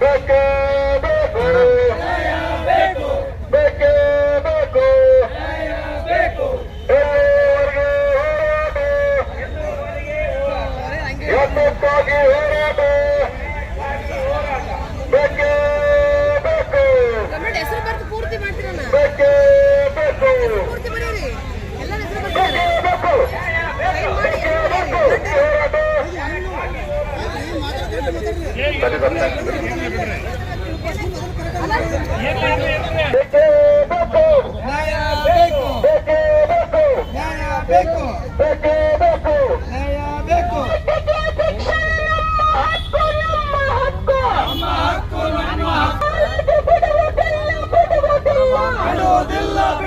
ಬೇಕೇ. ಬೇಕು ಬಿಡುವುದಿಲ್ಲ ಬಿಡುವುದಿಲ್ಲ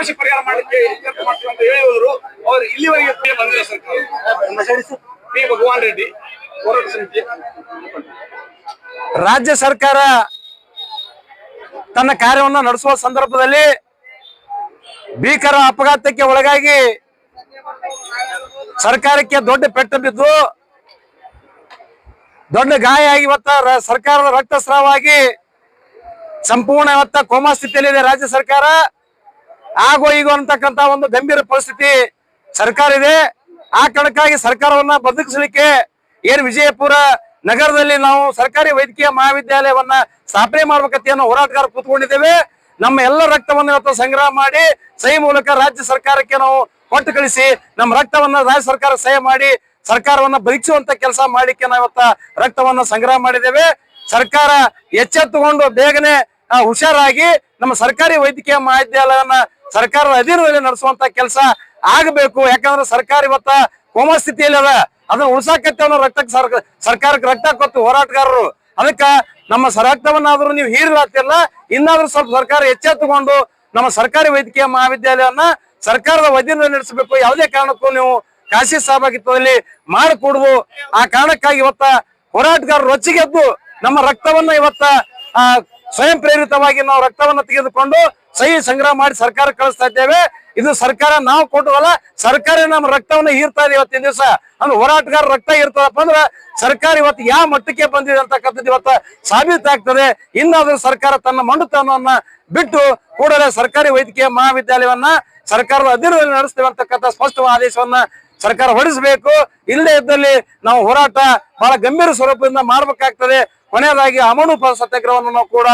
ಸಮಸ್ಯೆ ಪರಿಹಾರ ಮಾಡಲಿಕ್ಕೆ ಮಾಡ್ತೀವಿ ಅಂತ ಹೇಳಿದ್ರು ಅವರು ಇಲ್ಲಿವರೆಗೆ ಬಂದಿಲ್ಲ ಸರ್ಕಾರ. ಪಿ ಭಗವಾನ್ ರೆಡ್ಡಿ, ಹೋರಾಟ ಸಮಿತಿ. ರಾಜ್ಯ ಸರ್ಕಾರ ತನ್ನ ಕಾರ್ಯವನ್ನು ನಡೆಸುವ ಸಂದರ್ಭದಲ್ಲಿ ಭೀಕರ ಅಪಘಾತಕ್ಕೆ ಒಳಗಾಗಿ ಸರ್ಕಾರಕ್ಕೆ ದೊಡ್ಡ ಪೆಟ್ಟು ಬಿದ್ದು ದೊಡ್ಡ ಗಾಯ ಆಗಿ ಇವತ್ತ ಸರ್ಕಾರದ ರಕ್ತಸ್ರಾವಾಗಿ ಸಂಪೂರ್ಣ ಇವತ್ತ ಕೋಮಾ ಸ್ಥಿತಿಯಲ್ಲಿದೆ ರಾಜ್ಯ ಸರ್ಕಾರ. ಆಗೋ ಈಗೋ ಅಂತಕ್ಕಂತ ಒಂದು ಗಂಭೀರ ಪರಿಸ್ಥಿತಿ ಸರ್ಕಾರ ಇದೆ ಆ ಕಾರಣಕ್ಕಾಗಿ ಸರ್ಕಾರವನ್ನ ಬದುಕಿಸಲಿಕ್ಕೆ ಏನ್ ವಿಜಯಪುರ ನಗರದಲ್ಲಿ ನಾವು ಸರ್ಕಾರಿ ವೈದ್ಯಕೀಯ ಮಹಾವಿದ್ಯಾಲಯವನ್ನ ಸ್ಥಾಪನೆ ಮಾಡ್ಬೇಕಂತ ಅನ್ನೋ ಹೋರಾಟಗಾರ ಕೂತ್ಕೊಂಡಿದ್ದೇವೆ. ನಮ್ಮ ಎಲ್ಲ ರಕ್ತವನ್ನು ಇವತ್ತು ಸಂಗ್ರಹ ಮಾಡಿ ಸಹಿ ಮೂಲಕ ರಾಜ್ಯ ಸರ್ಕಾರಕ್ಕೆ ನಾವು ಕೊಟ್ಟು ಕಳಿಸಿ ನಮ್ಮ ರಕ್ತವನ್ನ ರಾಜ್ಯ ಸರ್ಕಾರ ಸಹಿ ಮಾಡಿ ಸರ್ಕಾರವನ್ನ ಬದುಕಿಸುವಂತ ಕೆಲಸ ಮಾಡ್ಲಿಕ್ಕೆ ನಾವು ಇವತ್ತ ರಕ್ತವನ್ನ ಸಂಗ್ರಹ ಮಾಡಿದ್ದೇವೆ. ಸರ್ಕಾರ ಎಚ್ಚೆತ್ತುಕೊಂಡು ಬೇಗನೆ ಹುಷಾರಾಗಿ ನಮ್ಮ ಸರ್ಕಾರಿ ವೈದ್ಯಕೀಯ ಮಹಾವಿದ್ಯಾಲಯವನ್ನ ಸರ್ಕಾರದ ಅಧೀನದಲ್ಲಿ ನಡೆಸುವಂತ ಕೆಲಸ ಆಗಬೇಕು. ಯಾಕಂದ್ರೆ ಸರ್ಕಾರ ಇವತ್ತ ಕೋಮ ಸ್ಥಿತಿಯಲ್ಲಿ ಅದ. ಅದನ್ನ ಉಳ್ಸಾಕತ್ತೆ ಅನ್ನೋ ಸರ್ಕ- ಸರ್ಕಾರಕ್ಕೆ ರಕ್ತ ಕೊತ್ತು ಹೋರಾಟಗಾರರು. ಅದಕ್ಕ ನಮ್ಮ ಸರಕ್ತವನ್ನಾದ್ರೂ ರಕ್ತವನ್ನಾದ್ರೂ ನೀವು ಹೀರಲಾಗ್ತಿಲ್ಲ ಇನ್ನಾದ್ರೂ ಸ್ವಲ್ಪ ಸರ್ಕಾರ ಎಚ್ಚೆತ್ತುಕೊಂಡು ನಮ್ಮ ಸರ್ಕಾರಿ ವೈದ್ಯಕೀಯ ಮಹಾವಿದ್ಯಾಲಯವನ್ನ ಸರ್ಕಾರದ ವೈದ್ಯರಲ್ಲಿ ನಡೆಸಬೇಕು. ಯಾವುದೇ ಕಾರಣಕ್ಕೂ ನೀವು ಖಾಸಗಿ ಸಹಭಾಗಿತ್ವದಲ್ಲಿ ಮಾಡಿಕೊಡುದು. ಆ ಕಾರಣಕ್ಕಾಗಿ ಇವತ್ತ ಹೋರಾಟಗಾರರು ರೊಚ್ಚಿಗೆದ್ದು ನಮ್ಮ ರಕ್ತವನ್ನ ಇವತ್ತ, ಆ ಸ್ವಯಂ ಪ್ರೇರಿತವಾಗಿ ನಾವು ರಕ್ತವನ್ನ ತೆಗೆದುಕೊಂಡು ಸಹಿ ಸಂಗ್ರಹ ಮಾಡಿ ಸರ್ಕಾರ ಕಳಿಸ್ತಾ ಇದ್ದೇವೆ. ಇದು ಸರ್ಕಾರ ನಾವು ಕೊಟ್ಟವಲ್ಲ ಸರ್ಕಾರ ನಮ್ಮ ರಕ್ತವನ್ನ ಹೀರ್ತಾ ಇದೆ ಇವತ್ತಿನ ದಿವಸ. ಅಂದ್ರೆ ಹೋರಾಟಗಾರ ರಕ್ತ ಇರ್ತದಪ್ಪ ಅಂದ್ರೆ ಸರ್ಕಾರ ಇವತ್ತು ಯಾವ ಮಟ್ಟಕ್ಕೆ ಬಂದಿದೆ ಅಂತಕ್ಕಂಥದ್ದು ಇವತ್ತು ಸಾಬೀತಾಗ್ತದೆ. ಇನ್ನಾದ್ರೂ ಸರ್ಕಾರ ತನ್ನ ಮಂಡುತನವನ್ನ ಬಿಟ್ಟು ಕೂಡಲೇ ಸರ್ಕಾರಿ ವೈದ್ಯಕೀಯ ಮಹಾವಿದ್ಯಾಲಯವನ್ನ ಸರ್ಕಾರದ ಅಧೀನದಲ್ಲಿ ನಡೆಸ್ತೇವೆ ಅಂತಕ್ಕಂಥ ಸ್ಪಷ್ಟವಾದ ಆದೇಶವನ್ನ ಸರ್ಕಾರ ಹೊರಡಿಸಬೇಕು. ಇಲ್ಲದೆ ಇದ್ದಲ್ಲಿ ನಾವು ಹೋರಾಟ ಬಹಳ ಗಂಭೀರ ಸ್ವರೂಪದಿಂದ ಮಾಡಬೇಕಾಗ್ತದೆ. ಕೊನೆಯದಾಗಿ ಅಮನು ಉಪ ಸತ್ಯಾಗ್ರಹವನ್ನು ನಾವು ಕೂಡ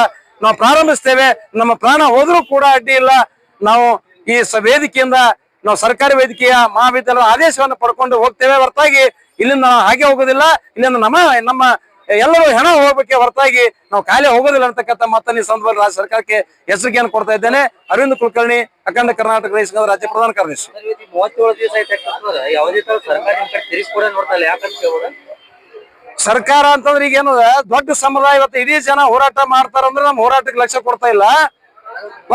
ನಾವು ಪ್ರಾರಂಭಿಸ್ತೇವೆ. ನಮ್ಮ ಪ್ರಾಣ ಹೋದ್ರೂ ಕೂಡ ಅಡ್ಡಿ ಇಲ್ಲ. ನಾವು ಈ ವೇದಿಕೆಯಿಂದ ನಾವು ಸರ್ಕಾರಿ ವೇದಿಕೆಯ ಮಹಾವಿದ್ಯಾಲಯದ ಆದೇಶವನ್ನು ಪಡ್ಕೊಂಡು ಹೋಗ್ತೇವೆ ಹೊರತಾಗಿ ಇಲ್ಲಿಂದ ಹಾಗೆ ಹೋಗೋದಿಲ್ಲ. ಇಲ್ಲಿಂದ ನಮ್ಮ ನಮ್ಮ ಎಲ್ಲರೂ ಹೆಣ ಹೋಗ್ಬೇಕೆ ಹೊರತಾಗಿ ನಾವು ಖಾಲಿ ಹೋಗೋದಿಲ್ಲ ಅಂತಕ್ಕಂಥ ಮಾತನ್ನ ಈ ಸಂದರ್ಭದಲ್ಲಿ ರಾಜ್ಯ ಸರ್ಕಾರಕ್ಕೆ ಎಚ್ಚರಿಕೆಯನ್ನು ಕೊಡ್ತಾ ಇದ್ದೇನೆ. ಅರವಿಂದ್ ಕುಲಕರ್ಣಿ ಅಖಂಡ ಕರ್ನಾಟಕ ಸಂಘದ ರಾಜ್ಯ ಪ್ರಧಾನ ಕಾರ್ಯದರ್ಶಿ. ಮೂವತ್ತೇಳು ದಿವಸ ಯಾವುದೇ ನೋಡ್ತಾ ಇಲ್ಲ. ಯಾಕಂತ ಸರ್ಕಾರ ಅಂತಂದ್ರೆ ಈಗ ಏನದ ದೊಡ್ಡ ಸಮುದಾಯ ಇವತ್ತು ಇಡೀ ಜನ ಹೋರಾಟ ಮಾಡ್ತಾರಂದ್ರೆ ನಮ್ಮ ಹೋರಾಟಕ್ಕೆ ಲಕ್ಷ್ಯ ಕೊಡ್ತಾ ಇಲ್ಲ.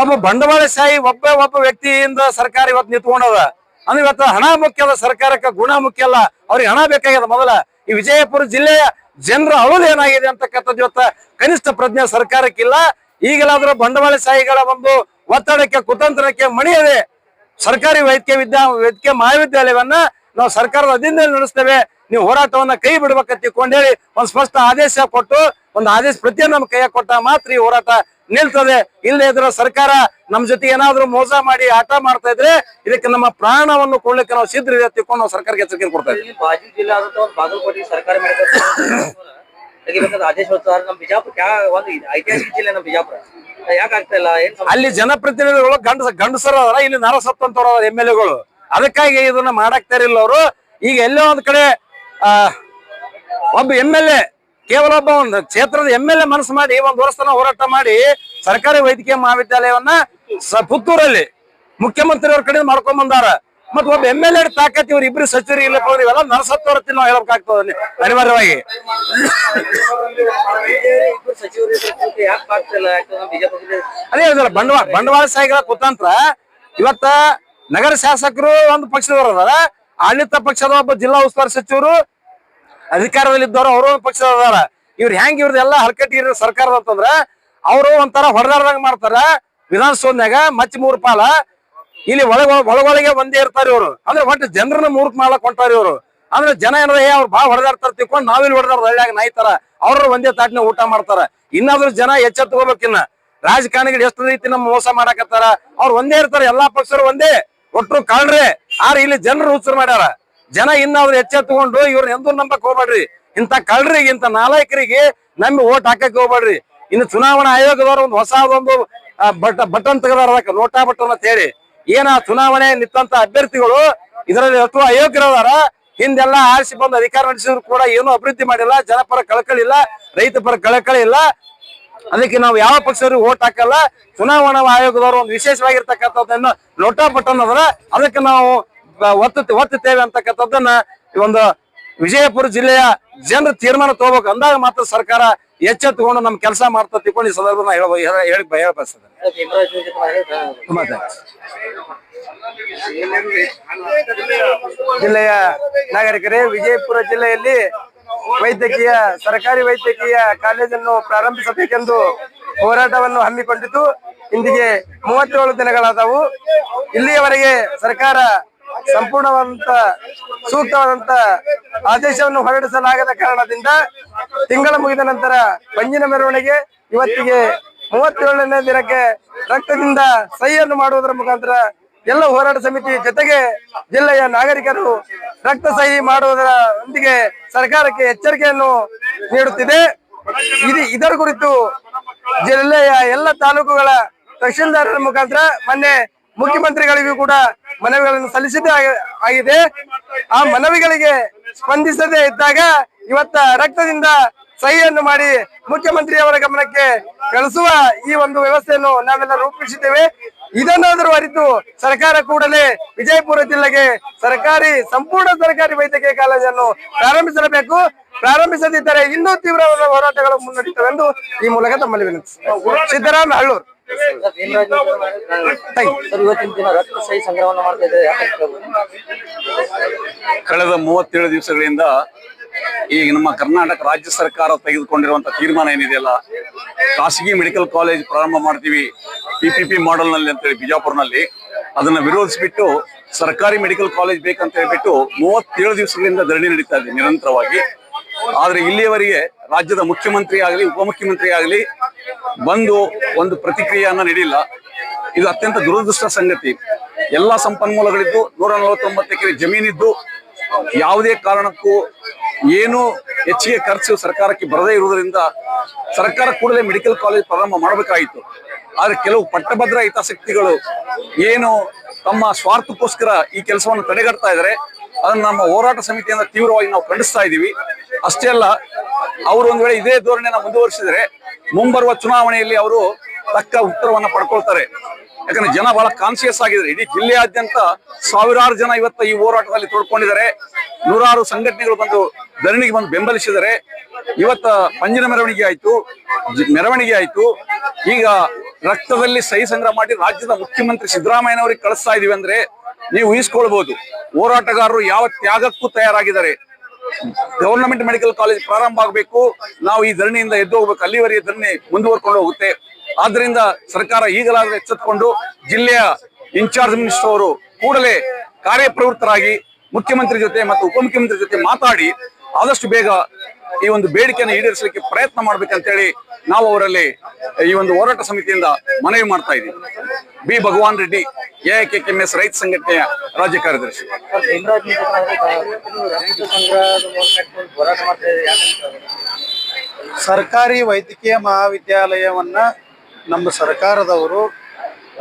ಒಬ್ಬ ಬಂಡವಾಳಶಾಹಿ ಒಬ್ಬ ಒಬ್ಬ ವ್ಯಕ್ತಿಯಿಂದ ಸರ್ಕಾರ ಇವತ್ತು ನಿಂತ್ಕೊಂಡದ. ಅಂದ್ರೆ ಇವತ್ತು ಹಣ ಮುಖ್ಯ ಅದ ಸರ್ಕಾರಕ್ಕೆ ಗುಣ ಮುಖ್ಯ ಅಲ್ಲ. ಅವ್ರಿಗೆ ಹಣ ಬೇಕಾಗ್ಯದ ಮೊದಲ. ಈ ವಿಜಯಪುರ ಜಿಲ್ಲೆಯ ಜನರ ಅಳಲು ಏನಾಗಿದೆ ಅಂತಕ್ಕಂಥದ್ದು ಇವತ್ತ ಕನಿಷ್ಠ ಪ್ರಜ್ಞೆ ಸರ್ಕಾರಕ್ಕಿಲ್ಲ. ಈಗಲಾದ್ರೂ ಬಂಡವಾಳಶಾಹಿಗಳ ಒಂದು ಒತ್ತಡಕ್ಕೆ, ಕುತಂತ್ರಕ್ಕೆ ಮಣಿಯದೆ ಸರ್ಕಾರಿ ವೈದ್ಯಕೀಯ ವಿದ್ಯಾ, ವೈದ್ಯಕೀಯ ಮಹಾವಿದ್ಯಾಲಯವನ್ನ ನಾವು ಸರ್ಕಾರದ ಅಧೀನದಲ್ಲಿ ನಡೆಸ್ತೇವೆ. ನೀವು ಹೋರಾಟವನ್ನ ಕೈ ಬಿಡ್ಬೇಕಂತ ತಿಳ್ಕೊಂಡೇಳಿ ಒಂದ್ ಸ್ಪಷ್ಟ ಆದೇಶ ಕೊಟ್ಟು, ಒಂದು ಆದೇಶ ಪ್ರತಿಯನ್ನು ನಮ್ಮ ಕೈಯಾಗ ಕೊಟ್ಟ ಮಾತ್ರ ಈ ಹೋರಾಟ ನಿಲ್ತದೆ. ಇಲ್ಲದೆ ಇದ್ರ ಸರ್ಕಾರ ನಮ್ ಜೊತೆ ಏನಾದ್ರು ಮೋಸ ಮಾಡಿ ಆಟ ಮಾಡ್ತಾ ಇದ್ರೆ ಇದಕ್ಕೆ ನಮ್ಮ ಪ್ರಾಣವನ್ನು ಕೊಡ್ಲಿಕ್ಕೆ ನಾವು ಸಿದ್ಧ ತಿಳ್ಕೊಂಡು ನಾವು ಸರ್ಕಾರಕ್ಕೆ ಎಚ್ಚರಿಕೆ ಕೊಡ್ತಾ ಇದ್ದೀವಿ. ಇಲ್ಲಿ ಬಾಜು ಜಿಲ್ಲೆ ಆದಂತ ಒಂದು ಬಾಗಲಕೋಟೆ ಸರ್ಕಾರ ಆದೇಶ ನಮ್ಮ ಬಿಜಾಪುರ ಒಂದು ಐತಿಹಾಸಿಕ ಜಿಲ್ಲೆ ನಮ್ಮ ಬಿಜಾಪುರ. ಯಾಕೆ ಆಗ್ತಾ ಇಲ್ಲ? ಅಲ್ಲಿ ಜನಪ್ರತಿನಿಧಿಗಳು ಗಂಡಸ ಗಂಡಸರ ಅದಾರ ಇಲ್ಲಿ ನರಸತ್ತಂತವ್ರ ಎಂ ಎಲ್ ಎಗಳು. ಅದಕ್ಕಾಗಿ ಇದನ್ನ ಮಾಡಾಕ್ತಾ ಇರಲಿಲ್ಲ ಅವರು. ಈಗ ಎಲ್ಲೋ ಒಂದ್ ಕಡೆ ಒಬ್ಬ ಎಂ ಎಲ್ ಎ ಕೇವಲ ಒಬ್ಬ ಒಂದು ಕ್ಷೇತ್ರದ ಎಂ ಎಲ್ ಎ ಮನಸ್ಸು ಮಾಡಿ ಒಂದು ವರ್ಷ ಹೋರಾಟ ಮಾಡಿ ಸರ್ಕಾರಿ ವೈದ್ಯಕೀಯ ಮಹಾವಿದ್ಯಾಲಯವನ್ನ ಪುತ್ತೂರಲ್ಲಿ ಮುಖ್ಯಮಂತ್ರಿ ಅವ್ರ ಕಡೆ ಮಾಡ್ಕೊಂಡ್ ಬಂದಾರ. ಮತ್ ಒಬ್ಬ ಎಂ ಎಲ್ ಎ ತಾಕತ್ ಇವ್ರ ಇಬ್ರು ಸಚಿವರು ಇಲ್ಲಪ್ಪ ಅಂದ್ರೆ ಇವೆಲ್ಲ ನರಸತ್ತವ್ರ ನಾವು ಹೇಳ್ಬೇಕಾಗ್ತದೆ ಅನಿವಾರ್ಯವಾಗಿ. ಅದೇ ಬಂಡವಾಳ ಬಂಡವಾಳ ಶಾಹಿಗಳ ಕುತಂತ್ರ ಇವತ್ತ ನಗರ ಶಾಸಕರು ಒಂದು ಪಕ್ಷದವರ ಆಡಳಿತ ಪಕ್ಷದ ಒಬ್ಬ ಜಿಲ್ಲಾ ಉಸ್ತುವಾರಿ ಸಚಿವರು ಅಧಿಕಾರದಲ್ಲಿದ್ದವರು ಅವರು ಒಂದು ಪಕ್ಷದ ಅದಾರ. ಇವ್ರು ಹೆಂಗ್ ಇವ್ರದೆಲ್ಲ ಹರಕಟ್ಟಿಗಿರೋ ಸರ್ಕಾರದ ಅಂತಂದ್ರ ಅವರು ಒಂಥರ ಹೊಡೆದಾಡ್ದಂಗ ಮಾಡ್ತಾರ ವಿಧಾನಸೌಧನ್ಯಾಗ ಮಚ್ ಮೂರ್ ಪಾಲ. ಇಲ್ಲಿ ಒಳಗ ಒಳಗೊಳಗೆ ಒಂದೇ ಇರ್ತಾರ ಇವರು. ಅಂದ್ರೆ ಒಟ್ಟು ಜನರನ್ನ ಮೂರ್ಖ ಮಾಡ್ಲಕ್ ಹೊಂಟಾರ ಇವರು. ಅಂದ್ರೆ ಜನ ಏನಾರ ಅವ್ರು ಭಾಳ ಹೊಡೆದಾಡ್ತಾರ ತಿಳ್ಕೊಂಡು ನಾವಿಲ್ಲಿ ಹೊಡೆದಾರ ಹಳ್ಳಿಯಾಗ ನಾಯ್ತಾರ ಅವ್ರ ಒಂದೇ ತಾಟ್ನ ಊಟ ಮಾಡ್ತಾರ. ಇನ್ನಾದ್ರೂ ಜನ ಎಚ್ಚೆತ್ಕೋಬೇಕಿನ್ನ ರಾಜಕಾರಣಿಗಳು ಎಷ್ಟು ರೀತಿ ನಮ್ಮ ಮೋಸ ಮಾಡಾಕತ್ತಾರ. ಅವ್ರು ಒಂದೇ ಇರ್ತಾರ, ಎಲ್ಲಾ ಪಕ್ಷರು ಒಂದೇ. ಒಟ್ರು ಕಾಣ್ರಿ ಆದ್ರೆ ಇಲ್ಲಿ ಜನರು ಹುಚ್ಚರು ಮಾಡ್ಯಾರ. ಜನ ಇನ್ನಾದ್ರೂ ಎಚ್ಚೆತ್ಕೊಂಡು ಇವ್ರನ್ನ ಎಂದೂ ನಂಬಕ್ ಹೋಗ್ಬೇಡ್ರಿ. ಇಂತ ಕಳ್ರಿಗೆ ಇಂತ ನಾಲಾಯಕರಿಗೆ ನಂಬಿ ಓಟ್ ಹಾಕಕ್ ಹೋಗ್ಬೇಡ್ರಿ. ಇನ್ನು ಚುನಾವಣಾ ಆಯೋಗದವರು ಒಂದು ಹೊಸ ಒಂದು ಬಟ, ಬಟನ್ ತೆಗೆದಾರ ನೋಟಾ ಬಟನ್ ಅಂತ ಹೇಳಿ. ಏನ ಚುನಾವಣೆ ನಿಂತ ಅಭ್ಯರ್ಥಿಗಳು, ಇದರಲ್ಲಿ ಎಷ್ಟು ಅಯೋಗ್ಯರದಾರ, ಹಿಂದೆಲ್ಲ ಆರಿಸಿ ಬಂದು ಅಧಿಕಾರ ನಡೆಸಿದ್ರು ಕೂಡ ಏನು ಅಭಿವೃದ್ಧಿ ಮಾಡಿಲ್ಲ, ಜನಪರ ಕಳಕಳಿಲ್ಲ ರೈತ ಪರ ಕಳಕಳಿ ಇಲ್ಲ. ಅದಕ್ಕೆ ನಾವು ಯಾವ ಪಕ್ಷದವ್ರಿಗೆ ಓಟ್ ಹಾಕಲ್ಲ. ಚುನಾವಣಾ ಆಯೋಗದವರು ಒಂದು ವಿಶೇಷವಾಗಿರ್ತಕ್ಕಂಥದ್ದನ್ನು ಲೋಟಾ ಬಟನ್ ಅದರ. ಅದಕ್ಕೆ ನಾವು ಒತ್ತು ಒತ್ತುತ್ತೇವೆ ಅಂತಕ್ಕಂಥದ್ದನ್ನ ಈ ಒಂದು ವಿಜಯಪುರ ಜಿಲ್ಲೆಯ ಜನರು ತೀರ್ಮಾನ ತಗೋಬೇಕು ಅಂದಾಗ ಮಾತ್ರ ಸರ್ಕಾರ ಎಚ್ಚೆತ್ತುಕೊಂಡು ನಮ್ ಕೆಲಸ ಮಾಡ್ತಾ ತಿಳ್ಕೊಂಡು ಈ ಸಂದರ್ಭ ಹೇಳಿ. ಜಿಲ್ಲೆಯ ನಾಗರಿಕರೇ, ವಿಜಯಪುರ ಜಿಲ್ಲೆಯಲ್ಲಿ ವೈದ್ಯಕೀಯ, ಸರ್ಕಾರಿ ವೈದ್ಯಕೀಯ ಕಾಲೇಜನ್ನು ಪ್ರಾರಂಭಿಸಬೇಕೆಂದು ಹೋರಾಟವನ್ನು ಹಮ್ಮಿಕೊಂಡಿದ್ದು, ಇಂದಿಗೆ ಮೂವತ್ತೇಳು ದಿನಗಳಾದವು ಇಲ್ಲಿಯವರೆಗೆ ಸರ್ಕಾರ ಸಂಪೂರ್ಣವಾದಂತ ಸೂಕ್ತವಾದಂತ ಆದೇಶವನ್ನು ಹೊರಡಿಸಲಾಗದ ಕಾರಣದಿಂದ ತಿಂಗಳ ಮುಗಿದ ನಂತರ ಪಂಜಿನ ಮೆರವಣಿಗೆ ಇವತ್ತಿಗೆ ಮೂವತ್ತೇಳನೇ ದಿನಕ್ಕೆ ರಕ್ತದಿಂದ ಸಹಿಯನ್ನು ಮಾಡುವುದರ ಮುಖಾಂತರ ಎಲ್ಲ ಹೋರಾಟ ಸಮಿತಿ ಜೊತೆಗೆ ಜಿಲ್ಲೆಯ ನಾಗರಿಕರು ರಕ್ತ ಸಹಿ ಮಾಡುವುದರೊಂದಿಗೆ ಸರ್ಕಾರಕ್ಕೆ ಎಚ್ಚರಿಕೆಯನ್ನು ನೀಡುತ್ತಿದೆ. ಇದು ಇದರ ಕುರಿತು ಜಿಲ್ಲೆಯ ಎಲ್ಲ ತಾಲೂಕುಗಳ ತಹಶೀಲ್ದಾರರ ಮುಖಾಂತರ ಮೊನ್ನೆ ಮುಖ್ಯಮಂತ್ರಿಗಳಿಗೂ ಕೂಡ ಮನವಿಗಳನ್ನು ಸಲ್ಲಿಸಿದ್ದೇ ಆಗಿದೆ. ಆ ಮನವಿಗಳಿಗೆ ಸ್ಪಂದಿಸದೇ ಇದ್ದಾಗ ಇವತ್ತ ರಕ್ತದಿಂದ ಸಹಿಯನ್ನು ಮಾಡಿ ಮುಖ್ಯಮಂತ್ರಿಯವರ ಗಮನಕ್ಕೆ ಕಳಿಸುವ ಈ ಒಂದು ವ್ಯವಸ್ಥೆಯನ್ನು ನಾವೆಲ್ಲ ರೂಪಿಸಿದ್ದೇವೆ. ಇದನ್ನಾದರೂ ಅರಿತು ಸರ್ಕಾರ ಕೂಡಲೇ ವಿಜಯಪುರ ಜಿಲ್ಲೆಗೆ ಸರ್ಕಾರಿ, ಸಂಪೂರ್ಣ ಸರ್ಕಾರಿ ವೈದ್ಯಕೀಯ ಕಾಲೇಜನ್ನು ಪ್ರಾರಂಭಿಸಿರಬೇಕು ಪ್ರಾರಂಭಿಸದಿದ್ದರೆ ಇನ್ನೂ ತೀವ್ರವಾದ ಹೋರಾಟಗಳು ಮುನ್ನಡೆಯುತ್ತವೆ ಎಂದು ಈ ಮೂಲಕ ತಮ್ಮಲ್ಲಿ ವಿನಂತಿಸಿದ್ದಾರೆ ಸಿದ್ದರಾಮ ಹಳ್ಳೂರ್ ಕಳೆದ ಮೂವತ್ತೇಳು ದಿವಸಗಳಿಂದ ಈಗ ನಮ್ಮ ಕರ್ನಾಟಕ ರಾಜ್ಯ ಸರ್ಕಾರ ತೆಗೆದುಕೊಂಡಿರುವಂತ ತೀರ್ಮಾನ ಏನಿದೆಯಲ್ಲ ಖಾಸಗಿ ಮೆಡಿಕಲ್ ಕಾಲೇಜ್ ಪ್ರಾರಂಭ ಮಾಡ್ತೀವಿ ಪಿಪಿಪಿ ಮಾಡೆಲ್ನಲ್ಲಿ ಅಂತೇಳಿ ಬಿಜಾಪುರ್ನಲ್ಲಿ. ಅದನ್ನ ವಿರೋಧಿಸಿಬಿಟ್ಟು ಸರ್ಕಾರಿ ಮೆಡಿಕಲ್ ಕಾಲೇಜ್ ಬೇಕಂತ ಹೇಳ್ಬಿಟ್ಟು ಮೂವತ್ತೇಳು ದಿವಸಗಳಿಂದ ಧರಣಿ ನಡೀತಾ ಇದೆ ನಿರಂತರವಾಗಿ. ಆದ್ರೆ ಇಲ್ಲಿಯವರೆಗೆ ರಾಜ್ಯದ ಮುಖ್ಯಮಂತ್ರಿ ಆಗಲಿ, ಉಪಮುಖ್ಯಮಂತ್ರಿ ಆಗಲಿ ಬಂದು ಒಂದು ಪ್ರತಿಕ್ರಿಯೆಯನ್ನ ನೀಡಿಲ್ಲ. ಇದು ಅತ್ಯಂತ ದುರದೃಷ್ಟ ಸಂಗತಿ. ಎಲ್ಲಾ ಸಂಪನ್ಮೂಲಗಳಿದ್ದು ನೂರ ನಲವತ್ತೊಂಬತ್ತು ಎಕರೆ ಜಮೀನಿದ್ದು ಯಾವುದೇ ಕಾರಣಕ್ಕೂ ಏನು ಹೆಚ್ಚಿಗೆ ಖರ್ಚು ಸರ್ಕಾರಕ್ಕೆ ಬರದೇ ಇರುವುದರಿಂದ ಸರ್ಕಾರ ಕೂಡಲೇ ಮೆಡಿಕಲ್ ಕಾಲೇಜ್ ಪ್ರಾರಂಭ ಮಾಡಬೇಕಾಯಿತು. ಆದ್ರೆ ಕೆಲವು ಪಟ್ಟಭದ್ರ ಹಿತಾಸಕ್ತಿಗಳು ಏನು ತಮ್ಮ ಸ್ವಾರ್ಥಕ್ಕೋಸ್ಕರ ಈ ಕೆಲಸವನ್ನು ತಡೆಗಟ್ತಾ ಇದ್ದಾರೆ, ಅದನ್ನ ನಮ್ಮ ಹೋರಾಟ ಸಮಿತಿಯಿಂದ ತೀವ್ರವಾಗಿ ನಾವು ಖಂಡಿಸ್ತಾ ಇದ್ದೀವಿ. ಅಷ್ಟೇ ಅಲ್ಲ, ಅವರು ಒಂದು ವೇಳೆ ಇದೇ ಧೋರಣೆಯನ್ನು ಮುಂದುವರಿಸಿದ್ರೆ ಮುಂಬರುವ ಚುನಾವಣೆಯಲ್ಲಿ ಅವರು ತಕ್ಕ ಉತ್ತರವನ್ನ ಪಡ್ಕೊಳ್ತಾರೆ. ಯಾಕಂದ್ರೆ ಜನ ಬಹಳ ಕಾನ್ಸಿಯಸ್ ಆಗಿದ್ದಾರೆ. ಇಡೀ ಜಿಲ್ಲೆಯಾದ್ಯಂತ ಸಾವಿರಾರು ಜನ ಇವತ್ತ ಈ ಹೋರಾಟದಲ್ಲಿ ತೊಡ್ಕೊಂಡಿದ್ದಾರೆ. ನೂರಾರು ಸಂಘಟನೆಗಳು ಬಂದು ಧರಣಿಗೆ ಬಂದು ಬೆಂಬಲಿಸಿದರೆ ಇವತ್ತ ಪಂಜಿನ ಮೆರವಣಿಗೆ ಆಯ್ತು. ಮೆರವಣಿಗೆ ಆಯ್ತು. ಈಗ ರಕ್ತದಲ್ಲಿ ಸಹಿ ಸಂಗ್ರಹ ಮಾಡಿ ರಾಜ್ಯದ ಮುಖ್ಯಮಂತ್ರಿ ಸಿದ್ದರಾಮಯ್ಯನವರಿಗೆ ಕಳಿಸ್ತಾ ಇದೀವಿ ಅಂದ್ರೆ ನೀವು ಊಹಿಸ್ಕೊಳ್ಬಹುದು ಹೋರಾಟಗಾರರು ಯಾವ ತ್ಯಾಗಕ್ಕೂ ತಯಾರಾಗಿದ್ದಾರೆ. ಗವರ್ನಮೆಂಟ್ ಮೆಡಿಕಲ್ ಕಾಲೇಜ್ ಪ್ರಾರಂಭ ಆಗಬೇಕು. ನಾವು ಈ ಧರಣಿಯಿಂದ ಎದ್ದು ಹೋಗ್ಬೇಕು. ಅಲ್ಲಿವರೆಗೆ ಧರಣಿ ಮುಂದುವರ್ಕೊಂಡು ಹೋಗುತ್ತೆ. ಆದ್ರಿಂದ ಸರ್ಕಾರ ಈಗಲಾದರೂ ಎಚ್ಚೆತ್ಕೊಂಡು ಜಿಲ್ಲೆಯ ಇನ್ಚಾರ್ಜ್ ಮಿನಿಸ್ಟರ್ ಅವರು ಕೂಡಲೇ ಕಾರ್ಯಪ್ರವೃತ್ತರಾಗಿ ಮುಖ್ಯಮಂತ್ರಿ ಜೊತೆ ಮತ್ತು ಉಪಮುಖ್ಯಮಂತ್ರಿ ಜೊತೆ ಮಾತಾಡಿ ಆದಷ್ಟು ಬೇಗ ಈ ಒಂದು ಬೇಡಿಕೆಯನ್ನು ಈಡೇರಿಸಲಿಕ್ಕೆ ಪ್ರಯತ್ನ ಮಾಡ್ಬೇಕಂತೇಳಿ ನಾವು ಅವರಲ್ಲಿ ಈ ಒಂದು ಹೋರಾಟ ಸಮಿತಿಯಿಂದ ಮನವಿ ಮಾಡ್ತಾ ಇದ್ದೀವಿ. ಬಿ ಭಗವಾನ್ ರೆಡ್ಡಿ ಎಐಕೆಎಂಎಸ್ ರೈತ ಸಂಘಟನೆಯ ರಾಜ್ಯ ಕಾರ್ಯದರ್ಶಿ. ಸರ್ಕಾರಿ ವೈದ್ಯಕೀಯ ಮಹಾವಿದ್ಯಾಲಯವನ್ನ ನಮ್ಮ ಸರ್ಕಾರದವರು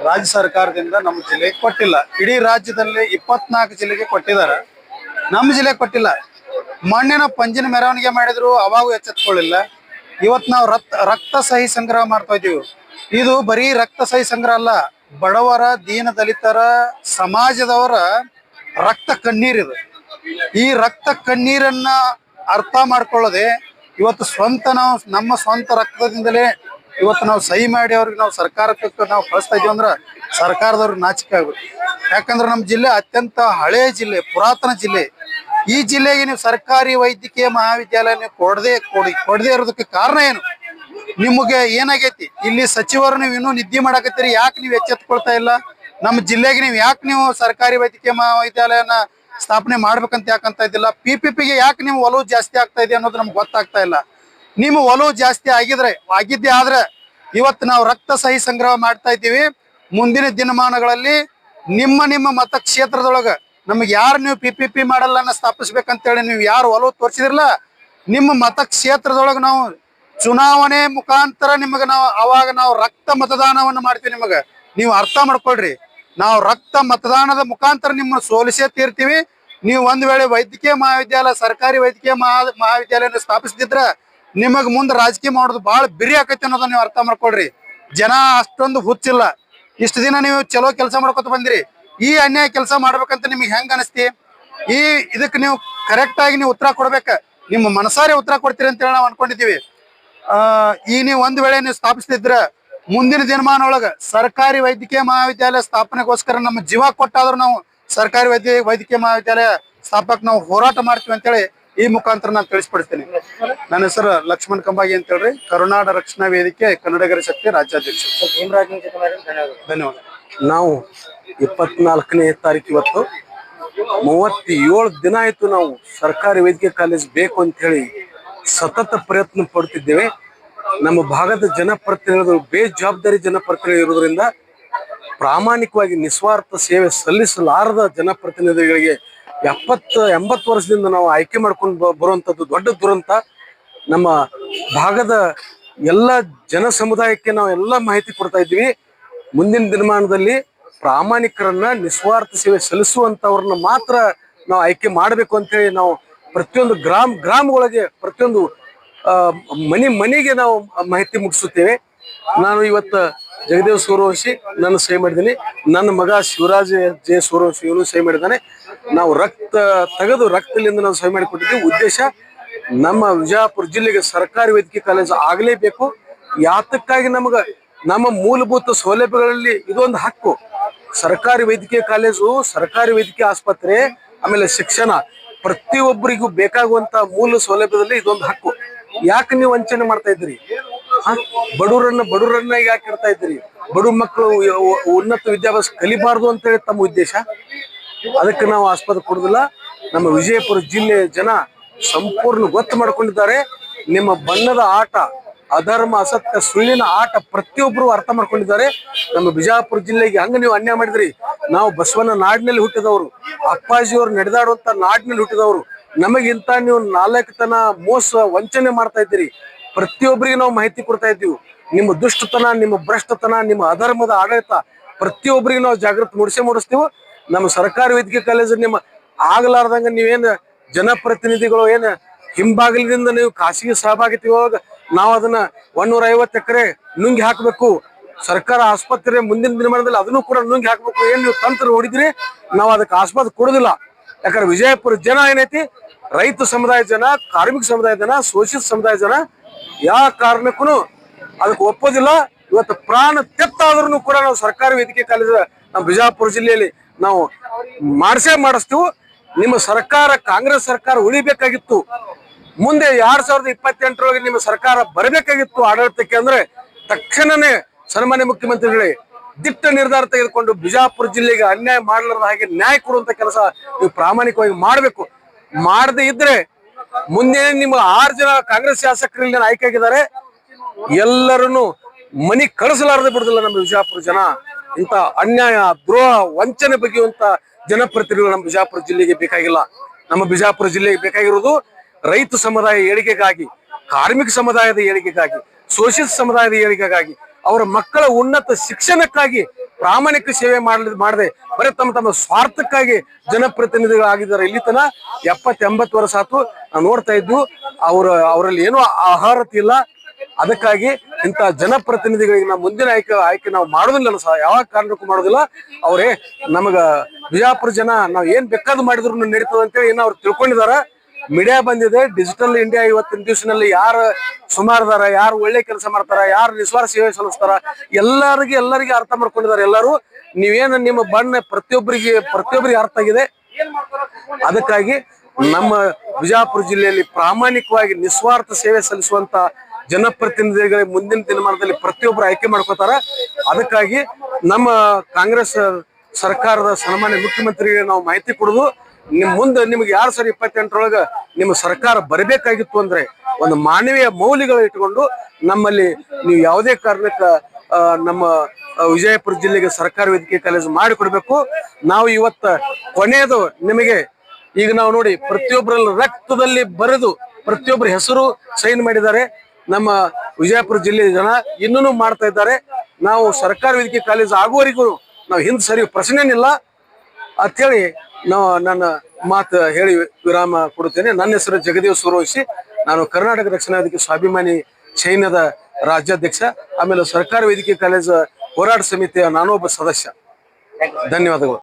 ರಾಜ್ಯ ಸರ್ಕಾರದಿಂದ ನಮ್ಮ ಜಿಲ್ಲೆಗೆ ಕೊಟ್ಟಿಲ್ಲ. ಇಡೀ ರಾಜ್ಯದಲ್ಲಿ ಇಪ್ಪತ್ನಾಲ್ಕು ಜಿಲ್ಲೆಗೆ ಕೊಟ್ಟಿದ್ದಾರೆ. ನಮ್ಮ ಜಿಲ್ಲೆಗೆ ಕೊಟ್ಟಿಲ್ಲ. ಮಣ್ಣಿನ ಪಂಜಿನ ಮೆರವಣಿಗೆ ಮಾಡಿದ್ರು, ಅವಾಗೂ ಎಚ್ಚೆತ್ಕೊಳ್ಳಿಲ್ಲ. ಇವತ್ತು ನಾವು ರಕ್ತ ರಕ್ತ ಸಹಿ ಸಂಗ್ರಹ ಮಾಡ್ತಾ ಇದೀವಿ ಇದು ಬರೀ ರಕ್ತ ಸಹಿ ಸಂಗ್ರಹ ಅಲ್ಲ, ಬಡವರ, ದೀನ ದಲಿತರ, ಸಮಾಜದವರ ರಕ್ತ ಕಣ್ಣೀರಿದು ಈ ರಕ್ತ ಕಣ್ಣೀರನ್ನ ಅರ್ಥ ಮಾಡ್ಕೊಳ್ಳದೆ, ಇವತ್ತು ಸ್ವಂತ ನಾವು, ನಮ್ಮ ಸ್ವಂತ ರಕ್ತದಿಂದಲೇ ಇವತ್ತು ನಾವು ಸಹಿ ಮಾಡಿ ಅವ್ರಿಗೆ ನಾವು ಸರ್ಕಾರಕ್ಕೆ ನಾವು ಕಳಿಸ್ತಾ ಇದೀವಿ ಅಂದ್ರೆ ಸರ್ಕಾರದವ್ರಿಗೆ ನಾಚಿಕೆ ಆಗುತ್ತೆ ಯಾಕಂದ್ರೆ ನಮ್ಮ ಜಿಲ್ಲೆ ಅತ್ಯಂತ ಹಳೆಯ ಜಿಲ್ಲೆ, ಪುರಾತನ ಜಿಲ್ಲೆ. ಈ ಜಿಲ್ಲೆಗೆ ನೀವು ಸರ್ಕಾರಿ ವೈದ್ಯಕೀಯ ಮಹಾವಿದ್ಯಾಲಯ ನೀವು ಕೊಡದೆ ಕೊಡಿ ಕೊಡದೆ ಇರೋದಕ್ಕೆ ಕಾರಣ ಏನು? ನಿಮಗೆ ಏನಾಗೈತಿ? ಇಲ್ಲಿ ಸಚಿವರು ನೀವು ಇನ್ನೂ ನಿದ್ದೆ ಮಾಡಾಕತ್ತೀರಿ. ಯಾಕೆ ನೀವು ಎಚ್ಚೆತ್ಕೊಳ್ತಾ ಇಲ್ಲ? ನಮ್ಮ ಜಿಲ್ಲೆಗೆ ನೀವು ಯಾಕೆ ನೀವು ಸರ್ಕಾರಿ ವೈದ್ಯಕೀಯ ಮಹಾವಿದ್ಯಾಲಯನ ಸ್ಥಾಪನೆ ಮಾಡ್ಬೇಕಂತ ಯಾಕಂತ ಇದ್ದಿಲ್ಲ? ಪಿ ಪಿ ಪಿಗೆ ಯಾಕೆ ನೀವು ಒಲವು ಜಾಸ್ತಿ ಆಗ್ತಾ ಇದೆ ಅನ್ನೋದು ನಮ್ಗೆ ಗೊತ್ತಾಗ್ತಾ ಇಲ್ಲ. ನಿಮ್ಮ ಒಲವು ಜಾಸ್ತಿ ಆಗಿದ್ರೆ, ಆಗಿದ್ದೆ ಆದ್ರೆ ಇವತ್ತು ನಾವು ರಕ್ತ ಸಹಿ ಸಂಗ್ರಹ ಮಾಡ್ತಾ ಇದ್ದೀವಿ. ಮುಂದಿನ ದಿನಮಾನಗಳಲ್ಲಿ ನಿಮ್ಮ ನಿಮ್ಮ ಮತಕ್ಷೇತ್ರದೊಳಗ ನಮಗೆ ಯಾರು ನೀವು ಪಿ ಪಿ ಪಿ ಮಾಡಲ್ಲ ಸ್ಥಾಪಿಸ್ಬೇಕಂತೇಳಿ ನೀವು ಯಾರು ಒಲವು ತೋರಿಸಿದ್ರಲ್ಲ, ನಿಮ್ಮ ಮತಕ್ಷೇತ್ರದೊಳಗೆ ನಾವು ಚುನಾವಣೆ ಮುಖಾಂತರ ನಿಮಗೆ ನಾವು ಅವಾಗ ನಾವು ರಕ್ತ ಮತದಾನವನ್ನು ಮಾಡ್ತೀವಿ ನಿಮಗೆ. ನೀವು ಅರ್ಥ ಮಾಡ್ಕೊಳ್ರಿ. ನಾವು ರಕ್ತ ಮತದಾನದ ಮುಖಾಂತರ ನಿಮ್ಮ ಸೋಲಿಸೇ ತೀರ್ತೀವಿ. ನೀವು ಒಂದ್ ವೇಳೆ ವೈದ್ಯಕೀಯ ಮಹಾವಿದ್ಯಾಲಯ, ಸರ್ಕಾರಿ ವೈದ್ಯಕೀಯ ಮಹಾ ಮಹಾವಿದ್ಯಾಲಯ ಸ್ಥಾಪಿಸ್ತಿದ್ರ ನಿಮಗ್ ಮುಂದೆ ರಾಜಕೀಯ ಮಾಡೋದು ಬಹಳ ಬಿರಿ ಆಕೈತಿ ಅನ್ನೋದನ್ನ ನೀವು ಅರ್ಥ ಮಾಡ್ಕೊಳ್ರಿ. ಜನ ಅಷ್ಟೊಂದು ಹುಚ್ಚಿಲ್ಲ. ಇಷ್ಟು ದಿನ ನೀವು ಚಲೋ ಕೆಲಸ ಮಾಡ್ಕೊತ ಬಂದಿರಿ. ಈ ಅನ್ಯಾಯ ಕೆಲಸ ಮಾಡ್ಬೇಕಂತ ನಿಮ್ಗೆ ಹೆಂಗ್ ಅನಿಸ್ತಿ? ಈ ಇದಕ್ಕೆ ನೀವು ಕರೆಕ್ಟ್ ಆಗಿ ನೀವು ಉತ್ತರ ಕೊಡ್ಬೇಕ. ನಿಮ್ಮ ಮನಸಾರೆ ಉತ್ತರ ಕೊಡ್ತೀರಿ ಅಂತ ಹೇಳಿ ನಾವು ಅನ್ಕೊಂಡಿದ್ದೀವಿ. ಆ ಈ ನೀವು ಒಂದ್ ವೇಳೆ ನೀವು ಸ್ಥಾಪಿಸ್ತಿದ್ರ ಮುಂದಿನ ದಿನಮಾನ ಒಳಗ ಸರ್ಕಾರಿ ವೈದ್ಯಕೀಯ ಮಹಾವಿದ್ಯಾಲಯ ಸ್ಥಾಪನೆಗೋಸ್ಕರ ನಮ್ಮ ಜೀವ ಕೊಟ್ಟಾದ್ರೂ ನಾವು ಸರ್ಕಾರಿ ವೈದ್ಯ ವೈದ್ಯಕೀಯ ಮಹಾವಿದ್ಯಾಲಯ ಸ್ಥಾಪಕ ನಾವು ಹೋರಾಟ ಮಾಡ್ತೀವಿ ಅಂತೇಳಿ ಈ ಮುಖಾಂತರ ನಾನು ತಿಳಿಸ್ಪಡಿಸ್ತೀನಿ ನನ್ನ ಹೆಸರು ಲಕ್ಷ್ಮಣ್ ಕಂಬಾಗಿ ಅಂತ ಹೇಳ್ರಿ. ಕರುನಾಡ ರಕ್ಷಣಾ ವೇದಿಕೆ ಕನ್ನಡಗರ ಶಕ್ತಿ ರಾಜ್ಯಾಧ್ಯಕ್ಷ ಧನ್ಯವಾದ. ನಾವು ಇಪ್ಪತ್ನಾಲ್ಕನೇ ತಾರೀಕು ಇವತ್ತು. ಮೂವತ್ತೇಳು ದಿನ ಆಯ್ತು ನಾವು ಸರ್ಕಾರಿ ವೈದ್ಯಕೀಯ ಕಾಲೇಜ್ ಬೇಕು ಅಂತ ಹೇಳಿ ಸತತ ಪ್ರಯತ್ನ ಪಡ್ತಿದ್ದೇವೆ ನಮ್ಮ ಭಾಗದ ಜನಪ್ರತಿನಿಧಿಗಳು ಬೇಜವಾಬ್ದಾರಿ ಜನಪ್ರತಿನಿಧಿ ಇರೋದ್ರಿಂದ ಪ್ರಾಮಾಣಿಕವಾಗಿ ನಿಸ್ವಾರ್ಥ ಸೇವೆ ಸಲ್ಲಿಸಲಾರದ ಜನಪ್ರತಿನಿಧಿಗಳಿಗೆ ಎಪ್ಪತ್ತು, ಎಂಬತ್ತು ವರ್ಷದಿಂದ ನಾವು ಆಯ್ಕೆ ಮಾಡ್ಕೊಂಡು ಬ- ಬರುವಂತದ್ದು ದೊಡ್ಡ ದುರಂತ. ನಮ್ಮ ಭಾಗದ ಎಲ್ಲ ಜನ ಸಮುದಾಯಕ್ಕೆ ನಾವು ಎಲ್ಲ ಮಾಹಿತಿ ಕೊಡ್ತಾ ಇದ್ದೀವಿ. ಮುಂದಿನ ದಿನಮಾನದಲ್ಲಿ ಪ್ರಾಮಾಣಿಕರನ್ನ ನಿಸ್ವಾರ್ಥ ಸೇವೆ ಸಲ್ಲಿಸುವಂತವ್ರನ್ನ ಮಾತ್ರ ನಾವು ಆಯ್ಕೆ ಮಾಡಬೇಕು ಅಂತೇಳಿ ನಾವು ಪ್ರತಿಯೊಂದು ಗ್ರಾಮ, ಗ್ರಾಮಗಳಿಗೆ ಪ್ರತಿಯೊಂದು ಮನಿ ಮನೆ, ಮನೆಗೆ ನಾವು ಮಾಹಿತಿ ಮುಗಿಸುತ್ತೇವೆ. ನಾನು ಇವತ್ತು ಜಗದೇವ್ ಸೂರ್ಯವಂಶಿ ನಾನು ಸಹಿ ಮಾಡಿದ್ದೀನಿ. ನನ್ನ ಮಗ ಶಿವರಾಜ್ ಜೆ ಸೂರ್ಯವಂಶಿ ಇವನು ಸಹಿ ಮಾಡಿದ್ದಾನೆ. ನಾವು ರಕ್ತ, ತೆಗೆದು ರಕ್ತದಿಂದ ನಾವು ಸಹಿ ಮಾಡಿಕೊಟ್ಟಿದ್ದೀವಿ. ಉದ್ದೇಶ ನಮ್ಮ ವಿಜಯಪುರ ಜಿಲ್ಲೆಗೆ ಸರ್ಕಾರಿ ವೈದ್ಯಕೀಯ ಕಾಲೇಜು ಆಗಲೇಬೇಕು. ಯಾತಕ್ಕಾಗಿ ನಮಗ ನಮ್ಮ ಮೂಲಭೂತ ಸೌಲಭ್ಯಗಳಲ್ಲಿ ಇದೊಂದು ಹಕ್ಕು. ಸರ್ಕಾರಿ ವೈದ್ಯಕೀಯ ಕಾಲೇಜು, ಸರ್ಕಾರಿ ವೈದ್ಯಕೀಯ ಆಸ್ಪತ್ರೆ, ಆಮೇಲೆ ಶಿಕ್ಷಣ ಪ್ರತಿಯೊಬ್ಬರಿಗೂ ಬೇಕಾಗುವಂತ ಮೂಲ ಸೌಲಭ್ಯದಲ್ಲಿ ಇದೊಂದು ಹಕ್ಕು. ಯಾಕೆ ನೀವು ವಂಚನೆ ಮಾಡ್ತಾ ಇದ್ರಿ? ಬಡವರನ್ನ ಬಡವರನ್ನ ಯಾಕೆ ಇರ್ತಾ ಇದ್ರಿ ಬಡವ ಮಕ್ಕಳು ಉನ್ನತ ವಿದ್ಯಾಭ್ಯಾಸ ಕಲಿಬಾರದು ಅಂತ ಹೇಳಿ ತಮ್ಮ ಉದ್ದೇಶ? ಅದಕ್ಕೆ ನಾವು ಆಸ್ಪತ್ರೆ ಕೊಡುದಿಲ್ಲ. ನಮ್ಮ ವಿಜಯಪುರ ಜಿಲ್ಲೆಯ ಜನ ಸಂಪೂರ್ಣ ಗೊತ್ತು ಮಾಡ್ಕೊಂಡಿದ್ದಾರೆ. ನಿಮ್ಮ ಬಣ್ಣದ ಆಟ ಅಧರ್ಮ, ಅಸತ್ಯ, ಸುಳ್ಳಿನ ಆಟ ಪ್ರತಿಯೊಬ್ಬರು ಅರ್ಥ ಮಾಡ್ಕೊಂಡಿದ್ದಾರೆ. ನಮ್ಮ ಬಿಜಾಪುರ ಜಿಲ್ಲೆಗೆ ಹಂಗ ನೀವು ಅನ್ಯಾಯ ಮಾಡಿದ್ರಿ. ನಾವು ಬಸವನ ನಾಡಿನಲ್ಲಿ ಹುಟ್ಟಿದವರು, ಅಪ್ಪಾಜಿಯವರು ನಡೆದಾಡುವಂತ ನಾಡಿನಲ್ಲಿ ಹುಟ್ಟಿದವರು, ನಮಗಿಂತ ನೀವು ನಾಲ್ಕತನ ಮೋಸ, ವಂಚನೆ ಮಾಡ್ತಾ ಇದ್ದೀರಿ. ಪ್ರತಿಯೊಬ್ಬರಿಗೆ ನಾವು ಮಾಹಿತಿ ಕೊಡ್ತಾ ಇದ್ದೀವಿ. ನಿಮ್ಮ ದುಷ್ಟತನ, ನಿಮ್ಮ ಭ್ರಷ್ಟತನ, ನಿಮ್ಮ ಅಧರ್ಮದ ಆಡಳಿತ ಪ್ರತಿಯೊಬ್ಬರಿಗೆ ನಾವು ಜಾಗೃತಿ ಮೂಡಿಸೇ ಮೂಡಿಸ್ತೀವಿ. ನಮ್ಮ ಸರ್ಕಾರಿ ವೈದ್ಯಕೀಯ ಕಾಲೇಜು ನಿಮ್ಮ ಆಗಲಾರ್ದಂಗ ನೀವೇನು ಜನಪ್ರತಿನಿಧಿಗಳು, ಏನು ಹಿಂಬಾಗಿಲಿನಿಂದ ನೀವು ಖಾಸಗಿ ಸಹಭಾಗಿತ್ವ ನಾವು ಅದನ್ನ ಒಂದೂರ ಐವತ್ತು ಎಕರೆ ನುಂಗಿ ಹಾಕಬೇಕು. ಸರ್ಕಾರ ಆಸ್ಪತ್ರೆ ಮುಂದಿನ ದಿನಮಾನದಲ್ಲಿ ಅದನ್ನು ಕೂಡ ನುಂಗಿ ಹಾಕಬೇಕು. ಏನ್ ನೀವು ತಂತ್ರ ಹೊಡಿದ್ರಿ, ನಾವು ಅದಕ್ಕೆ ಆಸ್ಪತ್ರೆ ಕೊಡುದಿಲ್ಲ. ಯಾಕಂದ್ರೆ ವಿಜಯಪುರ ಜನ ಏನೈತಿ, ರೈತ ಸಮುದಾಯ ಜನ, ಕಾರ್ಮಿಕ ಸಮುದಾಯ ಜನ ಶೋಷಿತ ಸಮುದಾಯ ಜನ ಯಾವ ಕಾರಣಕ್ಕೂ ಅದಕ್ಕೆ ಒಪ್ಪೋದಿಲ್ಲ. ಇವತ್ತು ಪ್ರಾಣ ತೆತ್ತಾದ್ರೂ ಕೂಡ ನಾವು ಸರ್ಕಾರಿ ವೇದಿಕೆ ಕಾಲೇಜ್, ನಮ್ಮ ಬಿಜಾಪುರ ಜಿಲ್ಲೆಯಲ್ಲಿ ನಾವು ಮಾಡಿಸೇ ಮಾಡಿಸ್ತೀವಿ. ನಿಮ್ಮ ಸರ್ಕಾರ, ಕಾಂಗ್ರೆಸ್ ಸರ್ಕಾರ ಉಳಿಬೇಕಾಗಿತ್ತು. ಮುಂದೆ ಎರಡ್ ಸಾವಿರದ ಇಪ್ಪತ್ತೆಂಟರೊಳಗೆ ನಿಮ್ಮ ಸರ್ಕಾರ ಬರಬೇಕಾಗಿತ್ತು ಆಡಳಿತಕ್ಕೆ ಅಂದ್ರೆ ತಕ್ಷಣನೇ ಸನ್ಮಾನ್ಯ ಮುಖ್ಯಮಂತ್ರಿಗಳೇ ದಿಟ್ಟ ನಿರ್ಧಾರ ತೆಗೆದುಕೊಂಡು ಬಿಜಾಪುರ ಜಿಲ್ಲೆಗೆ ಅನ್ಯಾಯ ಮಾಡಲಾರದ ಹಾಗೆ ನ್ಯಾಯ ಕೊಡುವಂತ ಕೆಲಸ ನೀವು ಪ್ರಾಮಾಣಿಕವಾಗಿ ಮಾಡಬೇಕು. ಮಾಡದೇ ಇದ್ರೆ ಮುಂದೆ ನಿಮ್ಮ ಆರು ಜನ ಕಾಂಗ್ರೆಸ್ ಶಾಸಕರಲ್ಲಿ ಆಯ್ಕೆ ಆಗಿದ್ದಾರೆ ಎಲ್ಲರನ್ನು ಮನಿ ಕಳಿಸಲಾರದೆ ಬಿಡುದಿಲ್ಲ ನಮ್ಮ ಬಿಜಾಪುರ ಜನ. ಇಂತ ಅನ್ಯಾಯ, ದ್ರೋಹ, ವಂಚನೆ ಬಗೆಯುವಂತ ಜನಪ್ರತಿನಿಧಿಗಳು ನಮ್ಮ ಬಿಜಾಪುರ ಜಿಲ್ಲೆಗೆ ಬೇಕಾಗಿಲ್ಲ. ನಮ್ಮ ಬಿಜಾಪುರ ಜಿಲ್ಲೆಗೆ ಬೇಕಾಗಿರುವುದು ರೈತ ಸಮುದಾಯ ಏಳಿಗೆಗಾಗಿ, ಕಾರ್ಮಿಕ ಸಮುದಾಯದ ಏಳಿಗೆಗಾಗಿ ಸೋಷಿಯಲ್ ಸಮುದಾಯದ ಏಳಿಗೆಗಾಗಿ, ಅವರ ಮಕ್ಕಳ ಉನ್ನತ ಶಿಕ್ಷಣಕ್ಕಾಗಿ ಪ್ರಾಮಾಣಿಕ ಸೇವೆ ಮಾಡಲಿ ಮಾಡದೆ, ಬರೀ ತಮ್ಮ ತಮ್ಮ ಸ್ವಾರ್ಥಕ್ಕಾಗಿ ಜನಪ್ರತಿನಿಧಿಗಳಾಗಿದ್ದಾರೆ. ಇಲ್ಲಿ ತನ ಎಪ್ಪತ್ತೆಂಬತ್ತು ವರ್ಷ ಆತು ನಾವು ನೋಡ್ತಾ ಇದ್ದು, ಅವರ ಅವರಲ್ಲಿ ಏನೂ ಅರ್ಹತೆ ಇಲ್ಲ. ಅದಕ್ಕಾಗಿ ಇಂಥ ಜನಪ್ರತಿನಿಧಿಗಳಿಗೆ ನಾವು ಮುಂದಿನ ಆಯ್ಕೆ ಆಯ್ಕೆ ನಾವು ಮಾಡೋದಿಲ್ಲ ಸಹ ಯಾವ ಕಾರಣಕ್ಕೂ ಮಾಡೋದಿಲ್ಲ, ಅವರೇ ನಮಗ ಬಿಜಾಪುರ ಜನ ನಾವು ಏನ್ ಬೇಕಾದ್ರೂ ಮಾಡಿದ್ರು ನಡೀತದ ಅಂತೇಳಿ ಏನೋ ಅವ್ರು ತಿಳ್ಕೊಂಡಿದಾರ ಮೀಡಿಯಾ ಬಂದಿದೆ ಡಿಜಿಟಲ್ ಇಂಡಿಯಾ ಇವತ್ತಿನ ದಿವಸನಲ್ಲಿ ಯಾರು ಸುಮಾರದಾರ, ಯಾರು ಒಳ್ಳೆ ಕೆಲಸ ಮಾಡ್ತಾರ, ಯಾರು ನಿಸ್ವಾರ್ಥ ಸೇವೆ ಸಲ್ಲಿಸ್ತಾರ, ಎಲ್ಲರಿಗೆ ಎಲ್ಲರಿಗೆ ಅರ್ಥ ಮಾಡ್ಕೊಂಡಿದ್ದಾರೆ ಎಲ್ಲರೂ. ನೀವೇನು ನಿಮ್ಮ ಬಣ್ಣ ಪ್ರತಿಯೊಬ್ಬರಿಗೆ ಪ್ರತಿಯೊಬ್ಬರಿಗೆ ಅರ್ಥ ಆಗಿದೆ. ಅದಕ್ಕಾಗಿ ನಮ್ಮ ಬಿಜಾಪುರ ಜಿಲ್ಲೆಯಲ್ಲಿ ಪ್ರಾಮಾಣಿಕವಾಗಿ ನಿಸ್ವಾರ್ಥ ಸೇವೆ ಸಲ್ಲಿಸುವಂತ ಜನಪ್ರತಿನಿಧಿಗಳಿಗೆ ಮುಂದಿನ ದಿನಮಾನದಲ್ಲಿ ಪ್ರತಿಯೊಬ್ಬರು ಆಯ್ಕೆ ಮಾಡ್ಕೋತಾರ ಅದಕ್ಕಾಗಿ ನಮ್ಮ ಕಾಂಗ್ರೆಸ್ ಸರ್ಕಾರದ ಸನ್ಮಾನ್ಯ ಮುಖ್ಯಮಂತ್ರಿಗೆ ನಾವು ಮಾಹಿತಿ ಕೊಡುದು. ನಿಮ್ ಮುಂದೆ ನಿಮ್ಗೆ ಯಾರ ಸಾವಿರದ ಇಪ್ಪತ್ತೆಂಟರೊಳಗ ನಿಮ್ಮ ಸರ್ಕಾರ ಬರಬೇಕಾಗಿತ್ತು ಅಂದ್ರೆ ಒಂದು ಮಾನವೀಯ ಮೌಲ್ಯಗಳು ಇಟ್ಕೊಂಡು ನಮ್ಮಲ್ಲಿ ನೀವು ಯಾವುದೇ ಕಾರಣಕ್ಕ ನಮ್ಮ ವಿಜಯಪುರ ಜಿಲ್ಲೆಗೆ ಸರ್ಕಾರಿ ವೈದ್ಯಕೀಯ ಕಾಲೇಜು ಮಾಡಿಕೊಡ್ಬೇಕು. ನಾವು ಇವತ್ತ ಕೊನೆಯದು ನಿಮಗೆ, ಈಗ ನಾವು ನೋಡಿ ಪ್ರತಿಯೊಬ್ಬರಲ್ಲಿ ರಕ್ತದಲ್ಲಿ ಬರೆದು ಪ್ರತಿಯೊಬ್ಬರ ಹೆಸರು ಸೈನ್ ಮಾಡಿದ್ದಾರೆ. ನಮ್ಮ ವಿಜಯಪುರ ಜಿಲ್ಲೆಯ ಜನ ಇನ್ನೂ ಮಾಡ್ತಾ ಇದ್ದಾರೆ. ನಾವು ಸರ್ಕಾರಿ ವೈದ್ಯಕೀಯ ಕಾಲೇಜು ಆಗುವವರೆಗೂ ನಾವು ಹಿಂದೆ ಸರಿ ಪ್ರಶ್ನೆನಿಲ್ಲ ಅಂತೇಳಿ ನಾವು ನನ್ನ ಮಾತು ಹೇಳಿ ವಿರಾಮ ಕೊಡುತ್ತೇನೆ. ನನ್ನ ಹೆಸರು ಜಗದೇವ್ ಸುರೋಶಿ ನಾನು ಕರ್ನಾಟಕ ರಕ್ಷಣಾ ವೇದಿಕೆ ಸ್ವಾಭಿಮಾನಿ ಸೈನ್ಯದ ರಾಜ್ಯಾಧ್ಯಕ್ಷ, ಆಮೇಲೆ ಸರ್ಕಾರಿ ವೈದ್ಯಕೀಯ ಕಾಲೇಜ್ ಹೋರಾಟ ಸಮಿತಿಯ ನಾನೊಬ್ಬ ಸದಸ್ಯ. ಧನ್ಯವಾದಗಳು.